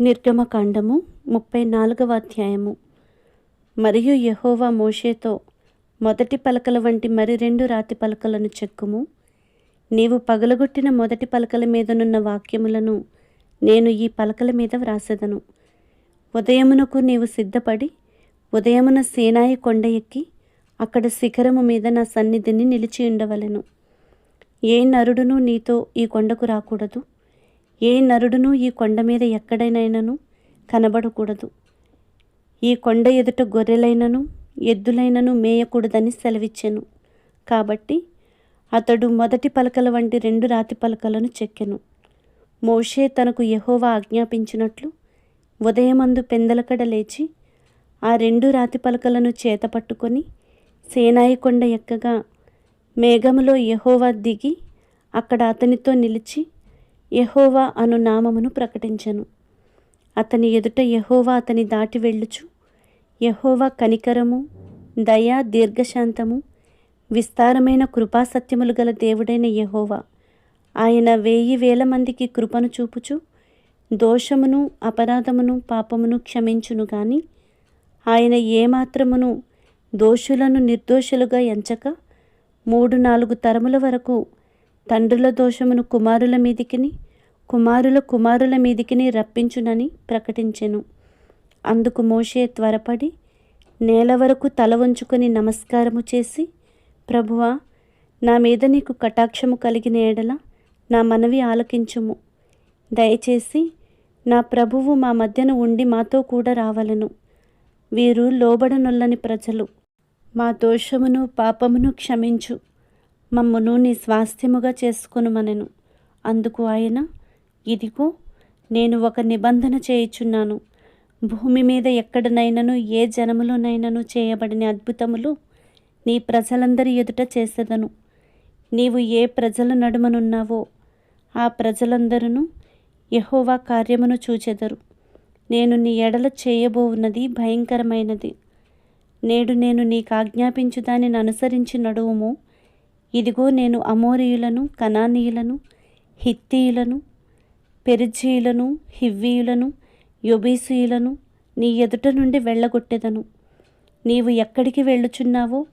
నిర్గమకాండము ముప్పై నాలుగవ అధ్యాయము. మరియు యహోవా మోషేతో మొదటి పలకల వంటి మరి రెండు రాతి పలకలను చెక్కుము. నీవు పగలగొట్టిన మొదటి పలకల మీదనున్న వాక్యములను నేను ఈ పలకల మీద వ్రాసెదను. ఉదయమునకు నీవు సిద్ధపడి ఉదయమున సేనాయి కొండ ఎక్కి అక్కడ శిఖరము మీద నా సన్నిధిని నిలిచి ఉండవలెను. ఏ నరుడును నీతో ఈ కొండకు రాకూడదు. ఏ నరుడును ఈ కొండ మీద ఎక్కడైనను కనబడకూడదు. ఈ కొండ ఎదుట గొర్రెలైనను ఎద్దులైనను మేయకూడదని సెలవిచ్చెను. కాబట్టి అతడు మొదటి పలకల వంటి రెండు రాతి పలకలను చెక్కెను. మోషే తనకు యహోవా ఆజ్ఞాపించినట్లు ఉదయమందు పెందలకడ లేచి ఆ రెండు రాతి పలకలను చేత పట్టుకొని సేనాయి కొండ ఎక్కగా మేఘములో యహోవా దిగి అక్కడ అతనితో నిలిచి యహోవా అను నామమును ప్రకటించెను. అతని ఎదుట యహోవా అతని దాటి వెళ్ళుచు. యహోవా కనికరము దయ దీర్ఘశాంతము విస్తారమైన కృపాసత్యములు గల దేవుడైన యహోవా. ఆయన వేయి వేల మందికి కృపను చూపుచు దోషమును అపరాధమును పాపమును క్షమించును గాని ఆయన ఏమాత్రమును దోషులను నిర్దోషులుగా ఎంచక మూడు నాలుగు తరముల వరకు తండ్రుల దోషమును కుమారుల మీదికిని కుమారుల కుమారుల మీదికిని రప్పించునని ప్రకటించెను. అందుకు మోషే త్వరపడి నేల వరకు తల వంచుకొని నమస్కారము చేసి ప్రభువా నా మీద నీకు కటాక్షము కలిగిన ఎడల నా మనవి ఆలకించుము. దయచేసి నా ప్రభువు మా మధ్యన ఉండి మాతో కూడా రావలెను. వీరు లోబడనొల్లని ప్రజలు. మా దోషమును పాపమును క్షమించు. మమ్మను నీ స్వాస్థ్యముగా చేసుకొనుమనెను. అందుకు ఆయన ఇదిగో నేను ఒక నిబంధన చేయుచున్నాను. భూమి మీద ఎక్కడనైనను ఏ జనములోనైనను చేయబడిన అద్భుతములు నీ ప్రజలందరి ఎదుట చేసేదను. నీవు ఏ ప్రజల నడుమనున్నావో ఆ ప్రజలందరూ యహోవా కార్యమును చూచెదరు. నేను నీ ఎడల చేయబోవున్నది భయంకరమైనది. నేడు నేను నీకు ఆజ్ఞాపించు దానిని అనుసరించి నడువుము. ఇదిగో నేను అమోరీయులను కనానీయులను హిత్తీయులను పెరిజీయులను హివ్వీయులను యొబీసీయులను నీ ఎదుట నుండి వెళ్ళగొట్టెదను. నీవు ఎక్కడికి వెళ్ళుచున్నావో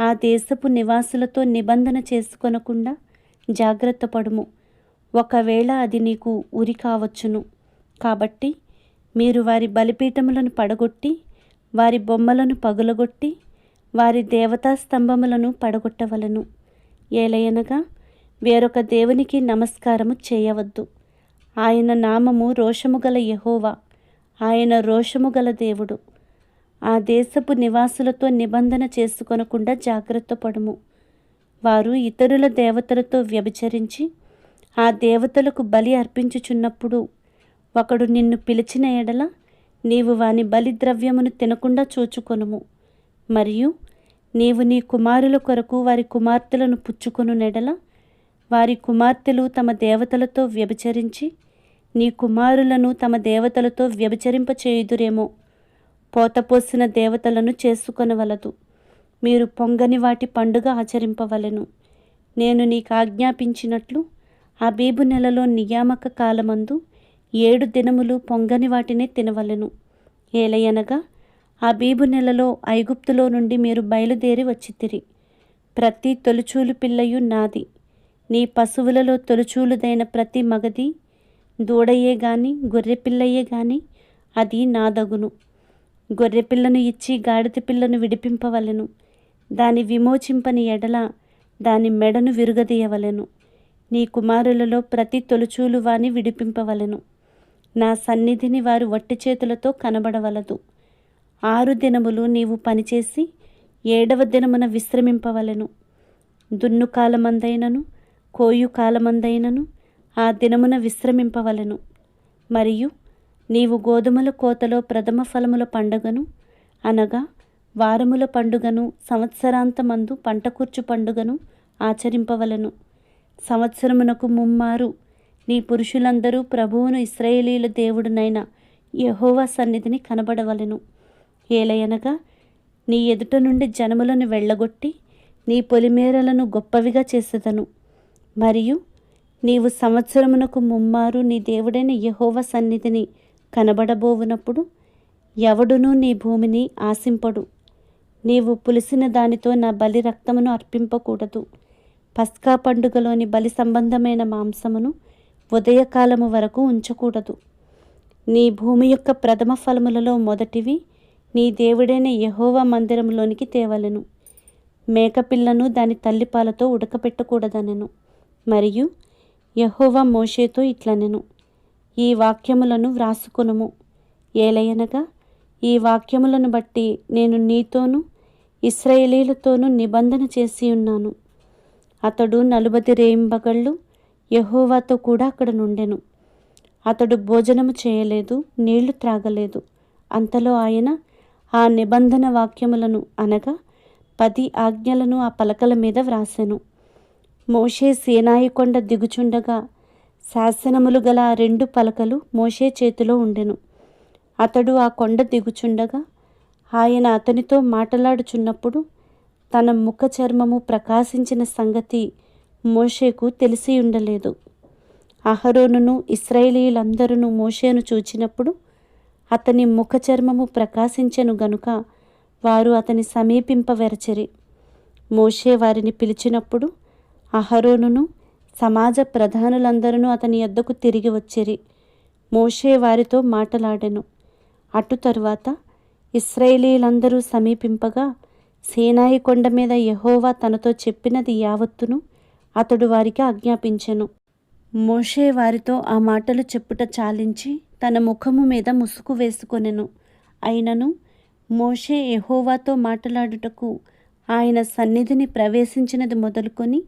ఆ దేశపు నివాసులతో నిబంధన చేసుకొనకుండా జాగ్రత్త పడుము. ఒకవేళ అది నీకు ఉరి కావచ్చును. కాబట్టి మీరు వారి బలిపీఠములను పడగొట్టి వారి బొమ్మలను పగులగొట్టి వారి దేవతా స్తంభములను పడగొట్టవలను. ఏలయనగా వేరొక దేవునికి నమస్కారము చేయవద్దు. ఆయన నామము రోషము గల యహోవా. ఆయన రోషము గల దేవుడు. ఆ దేశపు నివాసులతో నిబంధన చేసుకొనకుండా జాగ్రత్త పడుము. వారు ఇతరుల దేవతలతో వ్యభిచరించి ఆ దేవతలకు బలి అర్పించుచున్నప్పుడు ఒకడు నిన్ను పిలిచిన ఎడల నీవు వాని బలి ద్రవ్యమును తినకుండా చూచుకొనుము. మరియు నీవు నీ కుమారుల కొరకు వారి కుమార్తెలను పుచ్చుకొను నెడల వారి కుమార్తెలు తమ దేవతలతో వ్యభిచరించి నీ కుమారులను తమ దేవతలతో వ్యభిచరింప చేయుదురేమో పోతపోసిన దేవతలను చేసుకొనవలదు. మీరు పొంగని వాటి పండుగ ఆచరింపవలెను. నేను నీకు ఆజ్ఞాపించినట్లు అబీబు నెలలో నియామక కాలమందు ఏడు దినములు పొంగని వాటినే తినవలెను. ఏలయనగా అబీబు నెలలో ఐగుప్తులో నుండి మీరు బయలుదేరి వచ్చితిరి. ప్రతి తొలిచూలు పిల్లయు నాది. నీ పశువులలో తొలుచూలుదైన ప్రతి మగది దూడయే గాని గొర్రెపిల్లయే గాని అది నాదగును. గొర్రెపిల్లను ఇచ్చి గాడిద పిల్లను విడిపింపవలెను. దాని విమోచింపని ఎడల దాని మెడను విరుగదీయవలెను. నీ కుమారులలో ప్రతి తొలుచూలు వాని విడిపింపవలెను. నా సన్నిధిని వారు వట్టి చేతులతో కనబడవలదు. ఆరు దినములు నీవు పనిచేసి ఏడవ దినమున విశ్రమింపవలెను. దున్నుకాలమందైనను కోయు కాలమందైనను ఆ దినమున విశ్రమింపవలెను. మరియు నీవు గోధుమల కోతలో ప్రథమ ఫలముల పండుగను అనగా వారముల పండుగను సంవత్సరాంతమందు పంటకూర్చు పండుగను ఆచరింపవలెను. సంవత్సరమునకు ముమ్మారు నీ పురుషులందరూ ప్రభువును ఇస్రాయేలీల దేవుడునైన యహోవా సన్నిధిని కనబడవలెను. ఏలయనగా నీ ఎదుట నుండి జనములను వెళ్ళగొట్టి నీ పొలిమేరలను గొప్పవిగా చేసేదను. మరియు నీవు సంవత్సరమునకు ముమ్మారు నీ దేవుడైన యహోవ సన్నిధిని కనబడబోవునప్పుడు ఎవడునూ నీ భూమిని ఆశింపడు. నీవు పులిసిన దానితో నా బలి రక్తమును అర్పింపకూడదు. పస్కా పండుగలోని బలి సంబంధమైన మాంసమును ఉదయకాలము వరకు ఉంచకూడదు. నీ భూమి యొక్క ప్రథమ ఫలములలో మొదటివి నీ దేవుడైన యహోవ మందిరంలోనికి తేవలెను. మేకపిల్లను దాని తల్లిపాలతో ఉడకపెట్టకూడదనెను. మరియు యహోవా మోషేతో ఇట్లనెను ఈ వాక్యములను వ్రాసుకొనుము. ఏలయనగా ఈ వాక్యములను బట్టి నేను నీతోనూ ఇస్రాయేలీలతోనూ నిబంధన చేసి ఉన్నాను. అతడు నలుబది రేయింబగళ్ళు యహోవాతో కూడా అక్కడ నుండెను. అతడు భోజనము చేయలేదు నీళ్ళు త్రాగలేదు. అంతలో ఆయన ఆ నిబంధన వాక్యములను అనగా పది ఆజ్ఞలను ఆ పలకల మీద వ్రాసెను. మోషే సీనాయి కొండ దిగుచుండగా శాసనములు గల రెండు పలకలు మోషే చేతిలో ఉండెను. అతడు ఆ కొండ దిగుచుండగా ఆయన అతనితో మాట్లాడుచున్నప్పుడు తన ముఖ చర్మము ప్రకాశించిన సంగతి మోషేకు తెలిసి ఉండలేదు అహరోనును ఇస్రాయేలీలందరూ మోషేను చూచినప్పుడు అతని ముఖ చర్మము ప్రకాశించెను గనుక వారు అతని సమీపింపవెరచరి మోషే వారిని పిలిచినప్పుడు అహరోనును సమాజ ప్రధానులందరూ అతని యొద్దకు తిరిగి వచ్చిరి. మోషే వారితో మాటలాడెను. అటు తరువాత ఇస్రాయేలీలందరూ సమీపింపగా సేనాయి కొండ మీద యహోవా తనతో చెప్పినది యావత్తును అతడు వారికి ఆజ్ఞాపించెను. మోషే వారితో ఆ మాటలు చెప్పుట చాలించి తన ముఖము మీద ముసుగు వేసుకొనెను. అయినను మోషే యహోవాతో మాట్లాడుటకు ఆయన సన్నిధిని ప్రవేశించినది మొదలుకొని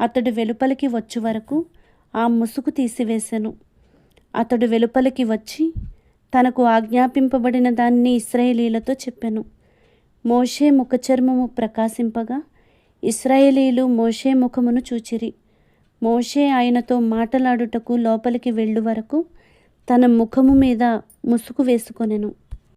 అతడు వెలుపలికి వచ్చు వరకు ఆ ముసుగు తీసివేశాను. అతడు వెలుపలికి వచ్చి తనకు ఆజ్ఞాపింపబడిన దాన్ని ఇస్రాయేలీలతో చెప్పాను. మోషే ముఖచర్మము ప్రకాశింపగా ఇస్రాయేలీలు మోషే ముఖమును చూచిరి. మోషే ఆయనతో మాటలాడుటకు లోపలికి వెళ్ళు వరకు తన ముఖము మీద ముసుగు వేసుకొనెను.